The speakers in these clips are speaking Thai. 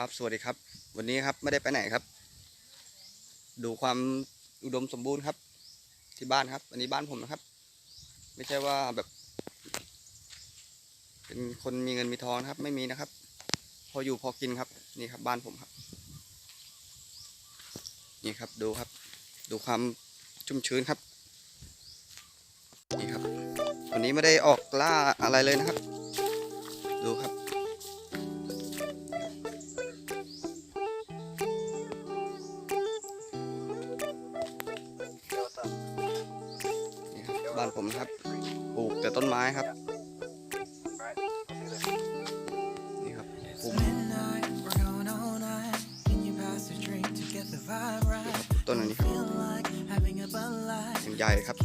ครับสวัสดีครับ วันนี้ครับไม่ได้ไปไหนครับ ดูความอุดมสมบูรณ์ครับ ที่บ้านครับ อันนี้บ้านผมนะครับ ไม่ใช่ว่าแบบ เป็นคนมีเงินมีทองนะครับ ไม่มีนะครับ พออยู่พอกินครับ นี่ครับบ้านผมครับ นี่ครับดูครับ ดูความชุ่มชื้นครับ นี่ครับ วันนี้ไม่ได้ออกล่าอะไรเลยนะครับ ดูครับานผมครับ ปลูกแต่ต้นไม้ครับ นี่ครับปลูกต้นอันนี้ครับใหญ่ครับ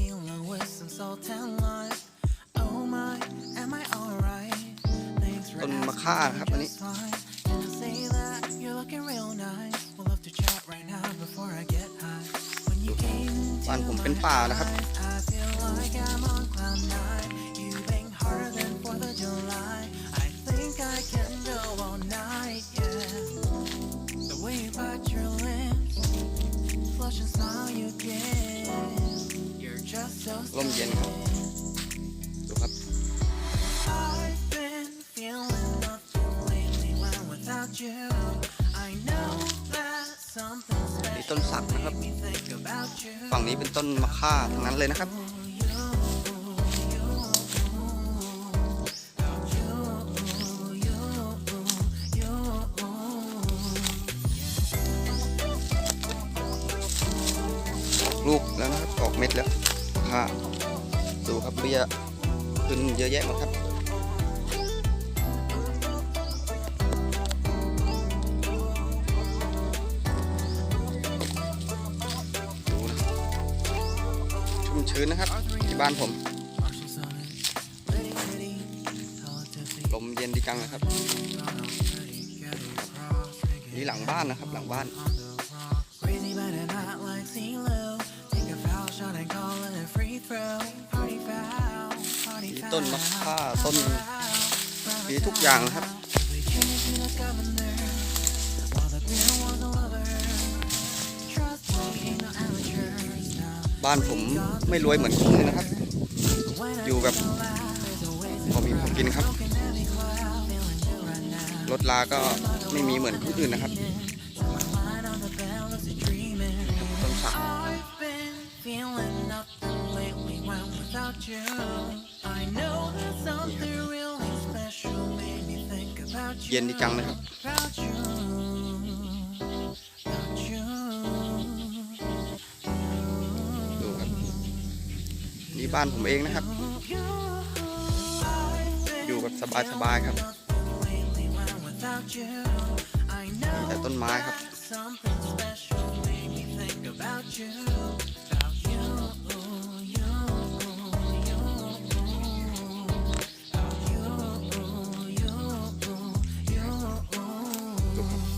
ต้นมะข่าครับอันนี้บ้านผมเป็นป่านะครับ ร่มเย็นครับดูครับนี่ต้นสักนะครับ ฝั่งนี้เป็นต้นมะค่าทั้งนั้นเลยนะครับลูกแล้วนะครับออกเม็ดแล้ว มะค่าดูครับเบี้ยขึ้นเยอะแยะหมดครับ ดูนะครับชุ่มชื้นนะครับ ที่บ้านผม ลมเย็นดีจังนะครับ นี่หลังบ้านนะครับหลังบ้าน ต้นมะค่าต้นมีทุกอย่างนะครับบ้านผมไม่รวยเหมือนคุณนะครับ อยู่แบบพอมีพอกินครับ รถลาก็ไม่มีเหมือนคนอื่นนะครับ เย็นดีจังนะครับดูครับนี่บ้านผมเองนะครับ อยู่แบบสบายๆครับมีแต่ต้นไม้ครับ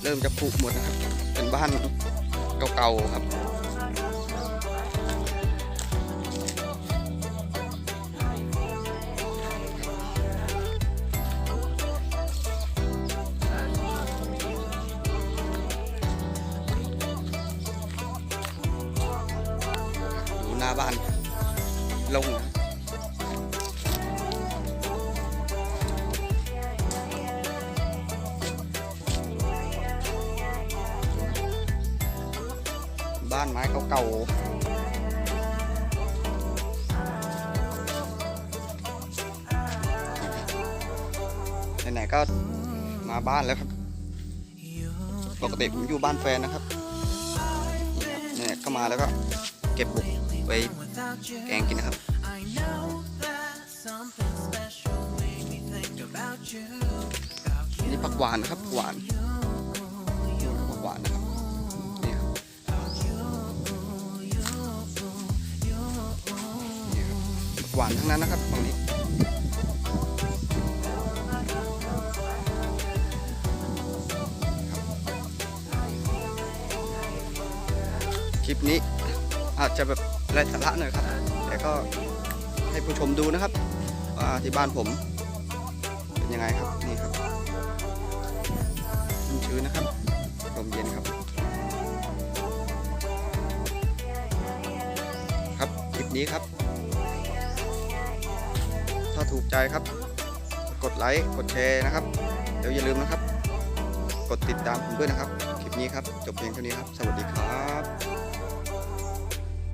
เริ่มจะผุหมดนะครับ เป็นบ้านเก่าๆครับดูหน้าบ้านลงนะานไม้เก่าๆไหนๆก็มาบ้านแล้วครับ ปกติผมอยู่บ้านแฟนนะครับนี่ครับเนี่ยก็มาแล้วก็เก็บบุกไปแกงกินนะครับนี่ผักหวานนะครับหวานานทั้งนั้นนะครับตรงนี้คลิปนี้อาจจะแบบไร้สาระหน่อยครับ แต่ก็ให้ผู้ชมดูนะครับว่าที่บ้านผมเป็นยังไงครับนี่ครับชื้นชื้นนะครับลมเย็นครับ ครับคลิปนี้ครับ ถ้าถูกใจครับ กดไลค์กดแชร์นะครับเดี๋ยวอย่าลืมนะครับ กดติดตามผมด้วยนะครับ คลิปนี้ครับ จบเพียงเท่านี้ครับ สวัสดีครับ